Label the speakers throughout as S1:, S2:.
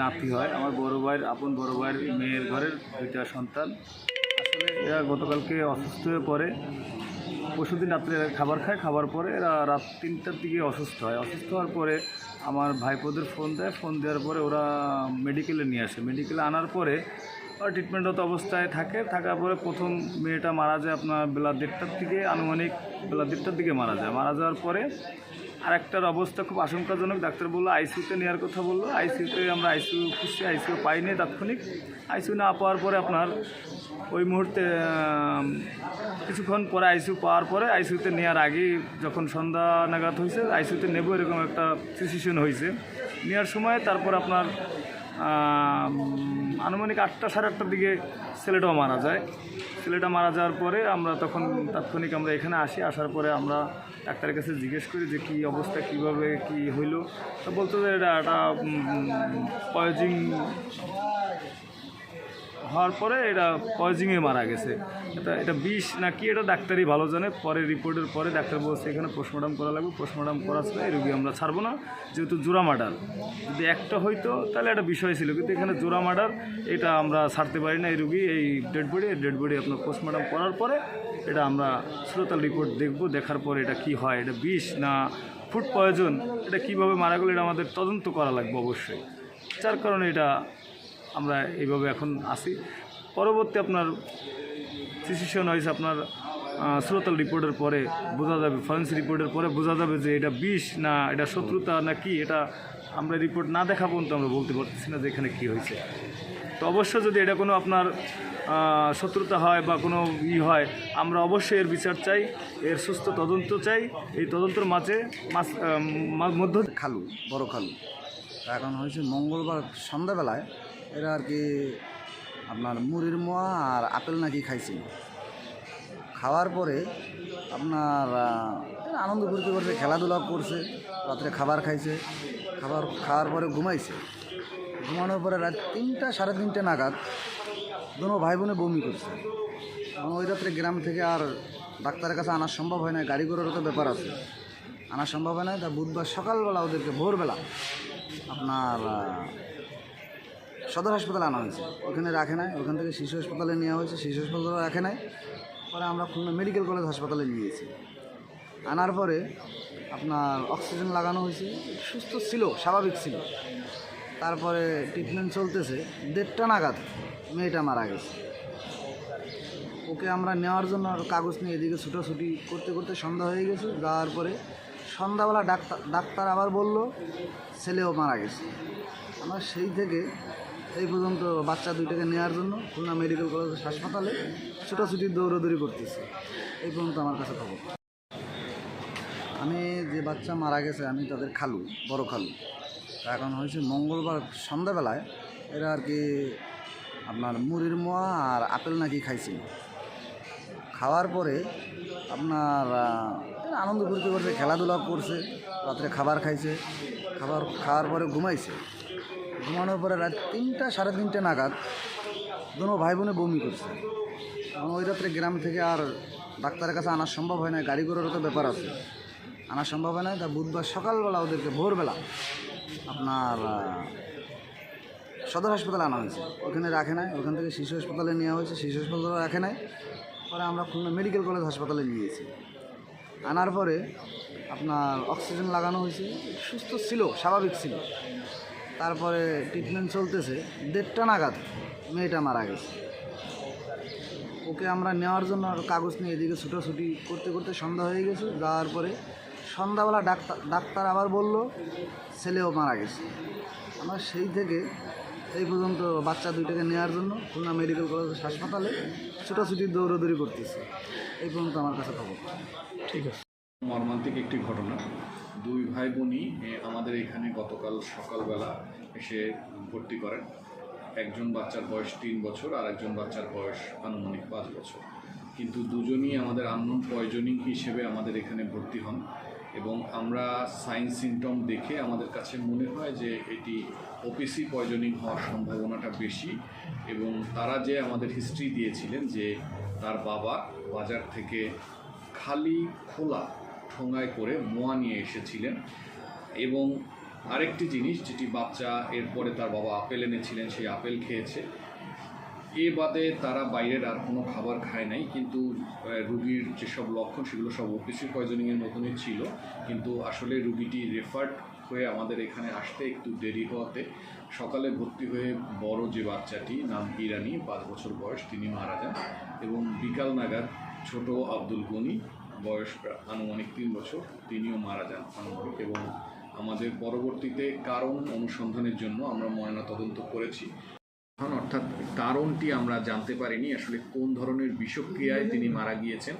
S1: নাতি হয়। আমার বড় ভাইয়ের, আপন বড় ভাইয়ের মেয়ের ঘরের দুইটা সন্তান। আসলে এরা গতকালকে অসুস্থ হয়ে পড়ে। পরশুদিন রাত্রে এরা খাবার খায়। খাবার পরে এরা রাত তিনটার দিকে অসুস্থ হয়। অসুস্থ হওয়ার পরে আমার ভাইপোদের ফোন দেয়। ফোন দেওয়ার পরে ওরা মেডিকেলে নিয়ে আসে। মেডিকেলে আনার পরে ওরা ট্রিটমেন্টরত অবস্থায় থাকে। থাকার পরে প্রথম মেয়েটা মারা যায় আপনার বেলা দেড়টার দিকে। আনুমানিক বেলা দেড়টার দিকে মারা যায়। মারা যাওয়ার পরে আরেকটার অবস্থা খুব আশঙ্কাজনক, ডাক্তার বলল আইসিউতে নেওয়ার কথা বলল। আইসিউতে আমরা আইসিউ খুঁজছি আইসিউ পাইনি তাৎক্ষণিক। আইসিউ না পাওয়ার পরে আপনার ওই মুহূর্তে কিছুক্ষণ পরে আইসিউ পাওয়ার পরে আইসিউতে নেওয়ার আগেই যখন সন্ধ্যা নাগাদ হয়েছে আইসিউতে নেব এরকম একটা সিচুয়েশন হয়েছে। নেওয়ার সময় তারপর আপনার আনুমানিক আটটা সাড়ে আটটার দিকে ছেলেটাও মারা যায়। ছেলেটা মারা যাওয়ার পরে আমরা তখন তাৎক্ষণিক আমরা এখানে আসি, আসার পরে আমরা ডাক্তারের কাছে জিজ্ঞেস করি যে কী অবস্থা, কীভাবে, কি হইল। তো বলতো যে এটা একটা পয়জিং হওয়ার পরে এটা পয়জিংয়ে মারা গেছে। এটা এটা বিষ না কি এটা ডাক্তারই ভালো জানে। পরে রিপোর্টের পরে ডাক্তার বলছে, এখানে পোস্টমর্টম করা লাগবে, পোস্টমর্টম করা ছিল এই রুগী আমরা ছাড়বো না। যেহেতু জোড়া মার্ডার, যদি একটা হইতো, তাহলে একটা বিষয় ছিল। কিন্তু এখানে জোড়া মার্ডার, এটা আমরা ছাড়তে পারি না এই রুগী। এই ডেড বডি ডেড বডি আপনার পোস্টমর্টম করার পরে এটা আমরা শ্রোতাল রিপোর্ট দেখব, দেখার পরে এটা কি হয়, এটা বিষ না ফুড পয়জন, এটা কীভাবে মারা গেলো, এটা আমাদের তদন্ত করা লাগবে অবশ্যই। যার কারণে এটা আমরা এইভাবে এখন আসি পরবর্তী আপনার সিচুয়েশন হয়েছে আপনার শ্রোতাল রিপোর্টের পরে বোঝা যাবে ফরেন্সিক রিপোর্টের পরে বোঝা যাবে যে এটা বিষ না এটা শত্রুতা না কি, এটা আমরা রিপোর্ট না দেখা পর্যন্ত আমরা বলতে পারতেছি না যে এখানে কী হয়েছে। তো অবশ্যই যদি এটা কোনো আপনার শত্রুতা হয় বা কোনো ই হয়, আমরা অবশ্যই এর বিচার চাই, এর সুস্থ তদন্ত চাই, এই তদন্তের মাঝে মধ্য
S2: খালু, বড় খালু। এখন হয়েছে মঙ্গলবার সন্ধ্যাবেলায় এরা আর কি আপনার মুড়ির মোয়া আর আপেল নাকি খাইছিল। খাওয়ার পরে আপনার আনন্দ করতে করছে, খেলাধুলা করছে, রাত্রে খাবার খাইছে, খাবার খাওয়ার পরে ঘুমাইছে। ঘুমানোর পরে রাত তিনটা সাড়ে তিনটে নাগাদ দুনো ভাই বোনে বমি করছে। কারণ ওই রাত্রে গ্রাম থেকে আর ডাক্তারের কাছে আনা সম্ভব হয় না, গাড়ি ঘোড়ারও তো ব্যাপার আছে। আনা সম্ভব হয় না, তা বুধবার সকালবেলা ওদেরকে ভোরবেলা আপনার সদর হাসপাতালে আনা হয়েছে। ওখানে রাখে নাই, ওখান থেকে শিশু হাসপাতালে নেওয়া হয়েছে, শিশু হাসপাতালে রাখে নাই। পরে আমরা খুলনা মেডিকেল কলেজ হাসপাতালে নিয়ে গেছি আনার পরে আপনার অক্সিজেন লাগানো হয়েছে। সুস্থ ছিল, স্বাভাবিক ছিল। তারপরে ট্রিটমেন্ট চলতেছে। দেড়টা নাগাদ মেয়েটা মারা গেছে। ওকে আমরা নেওয়ার জন্য কাগজ নিয়ে এদিকে ছুটোছুটি করতে করতে সন্ধ্যা হয়ে গেছে। যাওয়ার পরে সন্ধ্যাবেলা ডাক্তার ডাক্তার আবার বলল, ছেলেও মারা গেছে। আমরা সেই থেকে এই পর্যন্ত বাচ্চা দুইটাকে নেওয়ার জন্য খুলনা মেডিকেল কলেজ হাসপাতালে ছুটোছুটি দৌড়দৌড়ি করতেছি। এই পর্যন্ত আমার কাছে খবর। আমি যে বাচ্চা মারা গেছে, আমি তাদের খালু, বড় খালু। এখন হয়েছে মঙ্গলবার সন্ধ্যাবেলায় এরা আর কি আপনার মুড়ির মোয়া আর আপেল নাকি খাইছিল। খাওয়ার পরে আপনার আনন্দ করতে করছে, খেলাধুলা করছে, রাত্রে খাবার খাইছে। খাবার খাওয়ার পরে ঘুমাইছে। ঘুমানোর পরে রাত তিনটা সাড়ে তিনটে নাগাদ দুনো ভাই বোনে বমি করছে। কারণ ওই রাত্রে গ্রাম থেকে আর ডাক্তারের কাছে আনা সম্ভব হয় না গাড়ি ঘোড়ারও তো ব্যাপার আছে। আনা সম্ভব হয় না তা বুধবার সকালবেলা ওদেরকে ভোরবেলা আপনার সদর হাসপাতালে আনা হয়েছে। ওখানে রাখে নাই, ওখান থেকে শিশু হাসপাতালে নেওয়া হয়েছে, শিশু হাসপাতালে রাখে নাই। পরে আমরা খুলনা মেডিকেল কলেজ হাসপাতালে নিয়েছি আনার পরে আপনার অক্সিজেন লাগানো হয়েছে, সুস্থ ছিল, স্বাভাবিক ছিল। তারপরে ট্রিটমেন্ট চলতেছে। দেড়টা নাগাদ মেয়েটা মারা গেছে। ওকে আমরা নেওয়ার জন্য আর কাগজ নিয়ে এদিকে ছুটোছুটি করতে করতে সন্ধ্যা হয়ে গেছে। যাওয়ার পরে সন্ধ্যাবেলা ডাক্তার ডাক্তার আবার বলল ছেলেও মারা গেছে। আমরা সেই থেকে এই পর্যন্ত বাচ্চা দুইটাকে নেওয়ার জন্য খুলনা মেডিকেল কলেজ হাসপাতালে ছুটোছুটি দৌড়দৌড়ি করতেছে। এই পর্যন্ত আমার কাছে খবর।
S1: ঠিক আছে।
S3: মর্মান্তিক একটি ঘটনা। দুই ভাই বোনই আমাদের এখানে গতকাল সকালবেলা এসে ভর্তি করেন। একজন বাচ্চার বয়স তিন বছর আর একজন বাচ্চার বয়স আনুমানিক পাঁচ বছর। কিন্তু দুজনই আমাদের আননোন পয়জনিং হিসেবে আমাদের এখানে ভর্তি হন এবং আমরা সাইন সিমটম দেখে আমাদের কাছে মনে হয় যে এটি ওপিসি পয়জনিং হওয়ার সম্ভাবনাটা বেশি এবং তারা যে আমাদের হিস্ট্রি দিয়েছিলেন যে তার বাবা বাজার থেকে খালি খোলা ঠোঙায় করে মোয়া নিয়ে এসেছিলেন। এবং আরেকটি জিনিস যেটি বাচ্চা এরপরে তার বাবা আপেল এনেছিলেন, সেই আপেল খেয়েছে। এ বাদে তারা বাইরের আর কোনো খাবার খায় নাই, কিন্তু রুগীর যেসব লক্ষণ, সেগুলো সব ওপিসি পয়জনিংয়ের মতনই ছিল। কিন্তু আসলে রুগীটি রেফার্ড হয়ে আমাদের এখানে আসতে একটু দেরি হওয়াতে সকালে ভর্তি হয়ে বড় যে বাচ্চাটি, নাম ইরানি পাঁচ বছর বয়স, তিনি মারা যান। এবং বিকাল নাগাদ ছোট আব্দুল গনি বয়স আনুমানিক তিন বছর। তিনিও মারা যান আনুমানিক এবং আমাদের পরবর্তীতে কারণ অনুসন্ধানের জন্য আমরা ময়নাতদন্ত করেছি। অর্থাৎ কারণটি আমরা জানতে পারিনি আসলে কোন ধরনের বিষক্রিয়ায় তিনি মারা গিয়েছেন।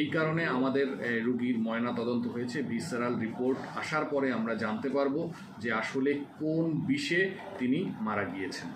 S3: এই কারণে আমাদের রুগীর ময়না তদন্ত হয়েছে ভিসারাল রিপোর্ট আসার পরে আমরা জানতে পারব যে আসলে কোন বিষে তিনি মারা গিয়েছেন।